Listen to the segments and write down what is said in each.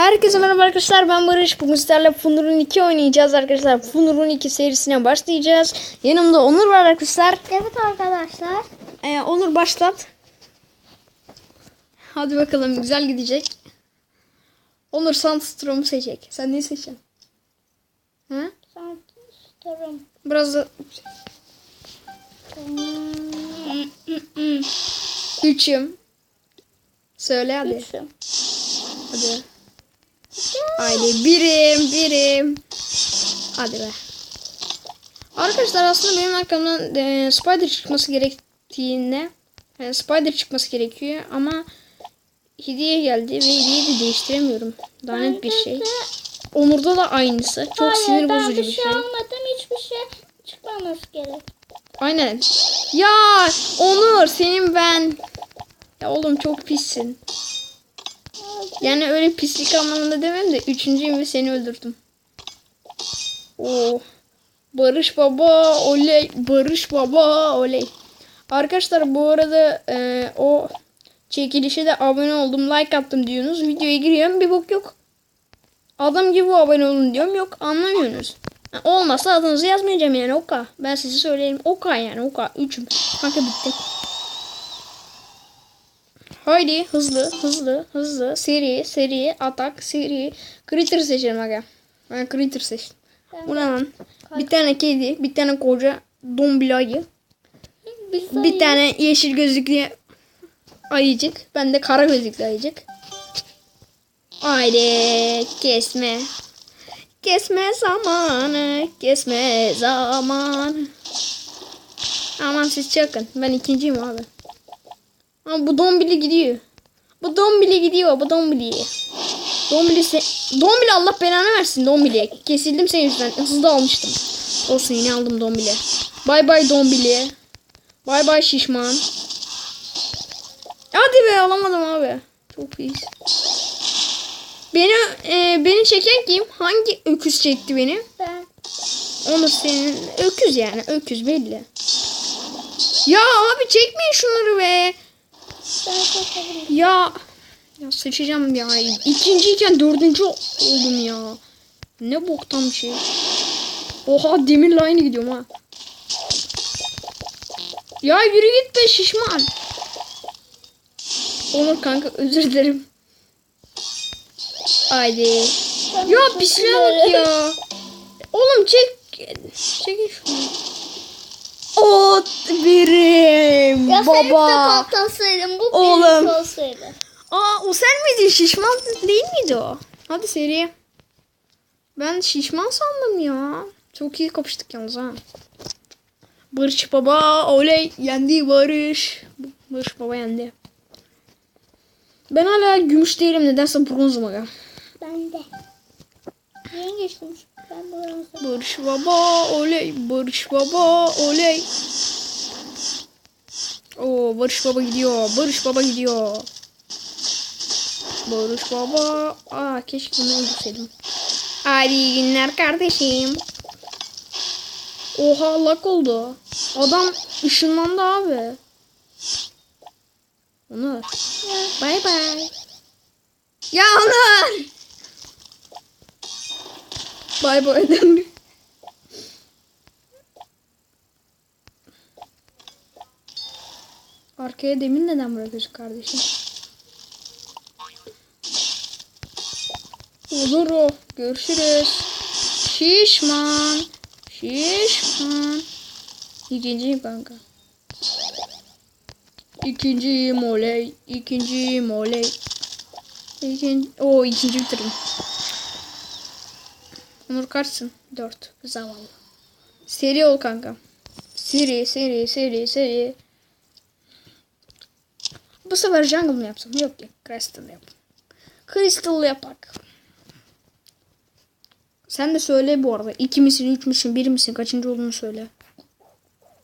Herkese merhaba arkadaşlar ben Barış. Bugün sizlerle Funur'un 2 oynayacağız arkadaşlar. Funur'un 2 serisine başlayacağız. Yanımda Onur var arkadaşlar. Evet arkadaşlar. Ee, Onur başlat. Hadi bakalım güzel gidecek. Onur Sandstrom'u seçecek. Sen neyi seçeceksin? Ha? Sen isterim. Biraz da... Üçüm. Söyle hadi. Üçüm. Hadi. Haydi birim birim. Hadi be. Arkadaşlar aslında benim arkamdan e, Spider çıkması gerektiğinde yani Spider çıkması gerekiyor ama hediye geldi ve hediyeyi de değiştiremiyorum. Daha net bir şey. Onur'da da aynısı. Çok Hayır, sinir bozucu bir şey şey. almadım. Hiçbir şey çıkmaması gerek. Aynen. Ya Onur senin ben. Ya oğlum çok pissin. Yani öyle pislik anlamında demem de üçüncüyüm ve seni öldürdüm. Oo. Barış baba oley. Barış baba oley. Arkadaşlar bu arada e, o çekilişe de abone oldum like attım diyorsunuz. Videoya giriyorum bir bok yok. Adam gibi abone olun diyorum yok anlamıyorsunuz. Ha, Olmazsa adınızı yazmayacağım yani oka. Ben size söyleyeyim oka yani oka. Üçüm. Kanka bitti. Haydi hızlı hızlı hızlı seri seri atak seri. Critter seçelim aga. Ben Critter seçtim. Bu ne lan? Bir tane kedi, bir tane koca dombil ayı, Bir, bir tane yeşil gözlüklü ayıcık. Ben de kara gözlüklü ayıcık. Haydi kesme. Kesme zamanı, kesme zamanı. Aman siz çakın. Ben ikinciyim abi. Ama bu dombili gidiyor. Bu dombili gidiyor. Bu dombili. Dombili se Dombili Allah belanı versin dombili. Kesildim senin yüzünden. Hızlı almıştım. Olsun yine aldım dombili. Bay bay dombili. Bay bay şişman. Hadi be alamadım abi. Çok iyi. Beni e, beni çeken kim? Hangi öküz çekti beni? Ben. Onu senin öküz yani öküz belli. Ya abi çekmeyin şunları be. Ya ya sıçacağım ya. İkinciyken dördüncü oldum ya. Ne boktan bir şey. Oha demirle aynı gidiyorum ha. Ya yürü git be şişman. Onur kanka özür dilerim. Haydi. Ya pisliğe bak ya. Oğlum çek. Çekin şunu. O birim Ya sen de baba. patlasaydın bu Oğlum. Oğlum. olsaydı. Aa o sen miydin? Şişman değil miydi o? Hadi seri. Ben şişman sandım ya. Çok iyi kapıştık yalnız ha. Barış baba oley yendi Barış. Barış baba yendi. Ben hala gümüş değilim nedense bronzum aga. Ben de. Yeni geçtim. Barış baba oley. Barış baba oley. Oo Barış baba gidiyor. Barış baba gidiyor. Barış baba. Aa keşke bunu öldürseydim. Hadi iyi günler kardeşim. Oha lak oldu. Adam ışınlandı abi. Onur. Bay bay. Ya Onur. Bay bay döndü. Arkaya demir neden bırakıyorsun kardeşim? Olur o. Görüşürüz. Şişman. Şişman. İkinciyim kanka. İkinciyim oley. İkinciyim oley. İkinci... Oo ikinci bitirdim. Onur kaçsın? Dört. Zavallı. Seri ol kanka. Seri, seri, seri, seri. Bu sefer jungle mı yapsam? Yok ya. Crystal yap. Crystal yapak. Sen de söyle bu arada. İki misin, üç müsün, bir misin? Kaçıncı olduğunu söyle.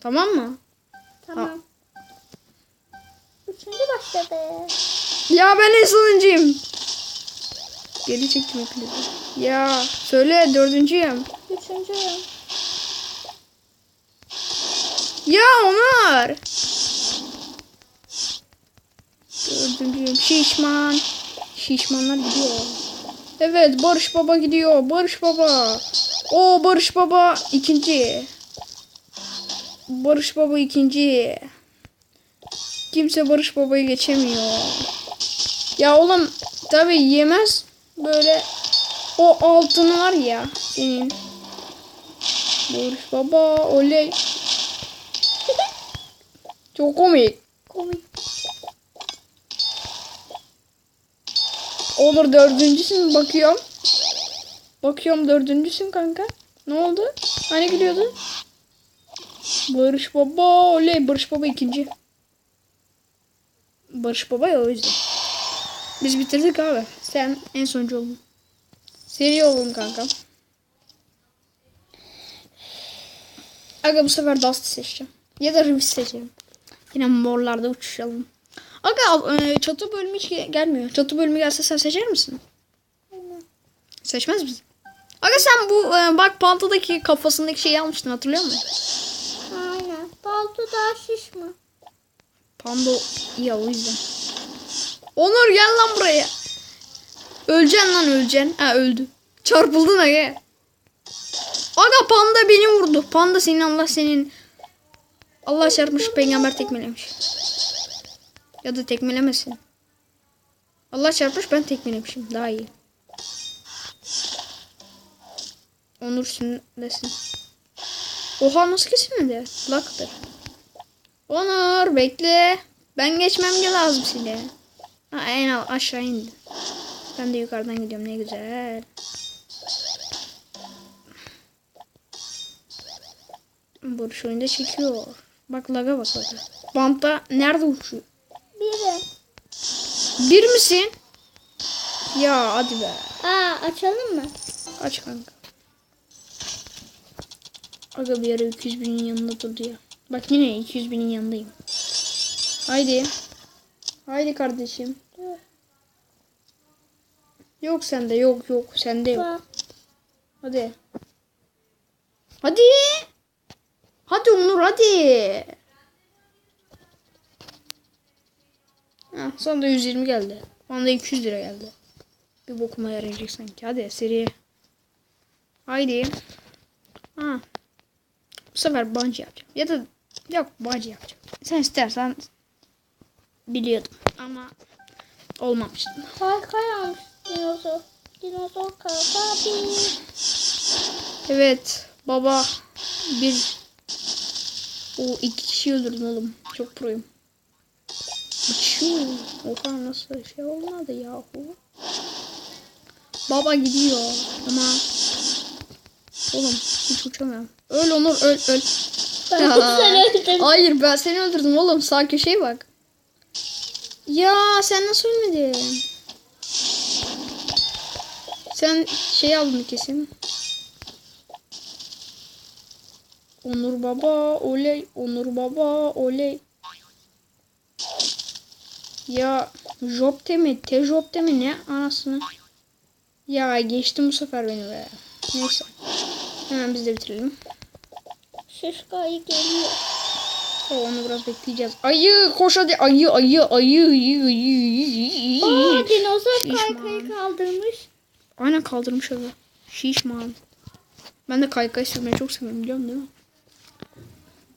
Tamam mı? Tamam. Üçüncü başladı. Ya ben en sonuncuyum. Geri çektim klibi. Ya söyle dördüncüyüm. Üçüncü. Ya Ömer. Dördüncüyüm. Şişman. Şişmanlar gidiyor. Evet Barış Baba gidiyor. Barış Baba. O Barış Baba ikinci. Barış Baba ikinci. Kimse Barış Baba'yı geçemiyor. Ya oğlum tabi yemez böyle o altın var ya senin. Barış Baba oley. Çok komik. Komik. Olur dördüncüsün bakıyorum. Bakıyorum dördüncüsün kanka. Ne oldu? Hani gülüyordun? Barış Baba oley Barış Baba ikinci. Barış Baba ya o yüzden. Biz bitirdik abi. Sen en sonuncu oldun. Seri oldun kanka. Aga bu sefer Dust seçeceğim. Ya da Rivis seçelim. Yine morlarda uçuşalım. Aga e, çatı bölümü hiç ge- gelmiyor. Çatı bölümü gelse sen seçer misin? Seçmez misin? Aga sen bu e, bak pantadaki kafasındaki şeyi almıştın hatırlıyor musun? Aynen. Balto daha şiş mi? Panda ya o yüzden. Onur gel lan buraya. Öleceksin lan öleceksin. Ha öldü. Çarpıldın aga. Aga panda beni vurdu. Panda senin Allah senin. Allah çarpmış peygamber tekmelemiş. Ya da tekmelemesin. Allah çarpmış ben tekmelemişim. Daha iyi. Onur sinirlesin. Oha nasıl kesilmedi? Laktır. Onur bekle. Ben geçmem lazım sile. Ha, en aşağı indi. Ben de yukarıdan gidiyorum ne güzel. Barış oyunda çekiyor. Bak laga bak laga. Bantta nerede uçuyor? Biri. Bir misin? Ya hadi be. Aa açalım mı? Aç kanka. Aga bir ara 200 binin yanında durdu ya. Bak yine 200 binin yanındayım. Haydi. Haydi kardeşim. Yok sende yok yok sende yok. Hadi. Hadi. Hadi Onur hadi. Ha, sana da 120 geldi. Bana da 200 lira geldi. Bir bokuma yarayacak sanki. Hadi seri. Haydi. Ha. Bu sefer bungee yapacağım. Ya da yok bungee yapacağım. Sen istersen biliyordum ama olmamıştı. Kay almış dinozor. Dinozor kaka bir. Evet baba bir o iki kişi öldürdüm oğlum. Çok proyum. Uçuyor. Oha nasıl şey olmadı yahu. Baba gidiyor ama oğlum hiç uçamıyorum. Öl Onur öl öl. Ben öldürdüm. Hayır ben seni öldürdüm oğlum sağ köşeye bak. Ya sen nasıl ölmedin? Sen şey aldın kesin. Onur baba oley Onur baba oley. Ya Jopte mi? Te Jopte mi ne anasını? Ya geçtim bu sefer beni be. Neyse. Hemen biz de bitirelim. Şişko ayı geliyor. O, onu biraz bekleyeceğiz. Ayı koş hadi ayı ayı ayı ayı ayı ayı. Aa dinozor kaykayı kaldırmış. Aynen kaldırmış öyle. Şişman. Ben de kaykay sürmeyi çok seviyorum biliyor musun değil mi?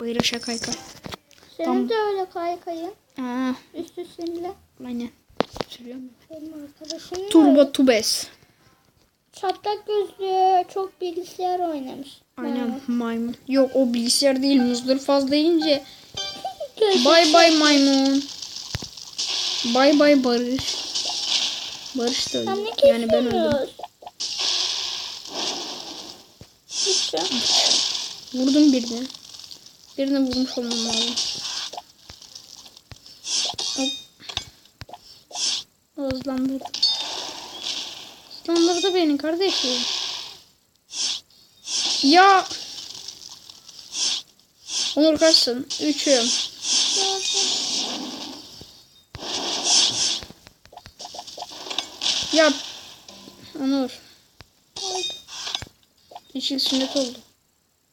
Bayır aşağı kaykay. Senin Tamam. de öyle kaykayın. Aa, Üstü seninle. aynen. Sürüyorum. Benim arkadaşım. Turbo Tubes. Çatlak gözlü çok bilgisayar oynamış. Aynen maymun. Yok o bilgisayar değil muzdur fazla yiyince. Bay bay maymun. Bay bay Barış. Barış da öldü. Yani ben öldüm. Lütfen. Vurdum birini. Birini vurmuş olmam lazım. Hızlandırdı. Hızlandırdı beni kardeşim. Ya. Onur kaçsın? Üçüm. Ya. Onur. Yeşil sünnet oldu.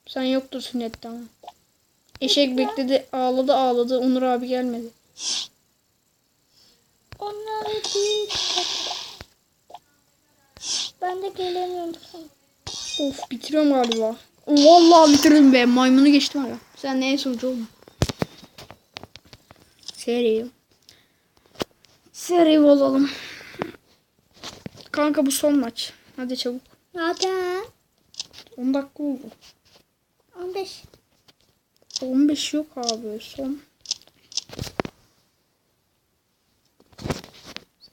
Sen yoktun sünnette ama. Eşek bekledi ağladı ağladı Onur abi gelmedi. Onları değil. Of bitiriyorum galiba. Vallahi bitirdim be. Maymunu geçtim hala. Sen neye sorucu oğlum? Seri. Seri olalım. Kanka bu son maç. Hadi çabuk. Zaten 10 dakika oldu. 15. 15 yok abi. Son.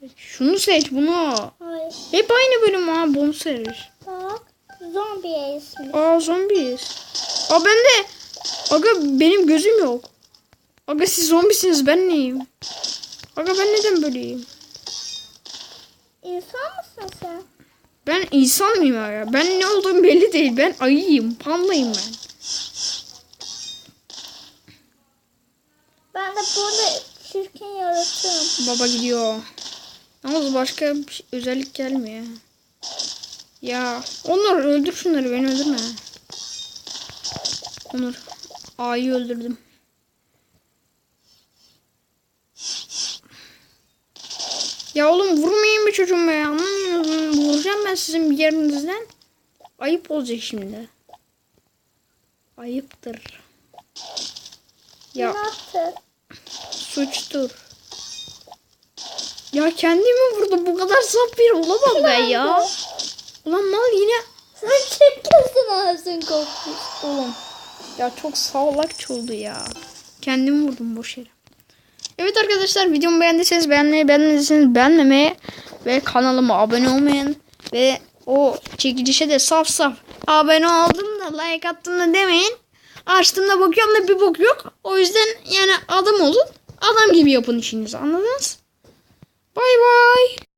Seç. Şunu seç bunu. Hayır. Hep aynı bölüm ha. Bunu seç. Bak. Zombiye ismi. Aa zombiyiz. Aa ben de. Aga benim gözüm yok. Aga siz zombisiniz ben neyim? Aga ben neden böyleyim? İnsan mısın sen? Ben insan mıyım aga? Ben ne olduğum belli değil. Ben ayıyım. Pandayım ben. Ben de burada çirkin yaratığım. Baba gidiyor. Yalnız başka bir şey- özellik gelmiyor. Ya Onur öldür şunları beni öldürme. Onur. A'yı öldürdüm. Ya oğlum vurmayın bir çocuğum be anlamıyorsunuz. Vuracağım ben sizin bir yerinizden. Ayıp olacak şimdi. Ayıptır. Ya suçtur. Ya kendimi vurdu bu kadar saf bir olamam ben ya. Ulan mal yine Sen çirkinsin ağzın kopmuş. oğlum. Ya çok salakça oldu ya. Kendimi vurdum boş yere. Evet arkadaşlar videomu beğendiyseniz beğenmeyi, beğenmediyseniz beğenmemeyi ve kanalıma abone olmayın ve o çekilişe de saf saf abone oldum da like attım da demeyin. Açtığımda bakıyorum da bir bok yok. O yüzden yani adam olun. Adam gibi yapın işinizi anladınız? Bay bay.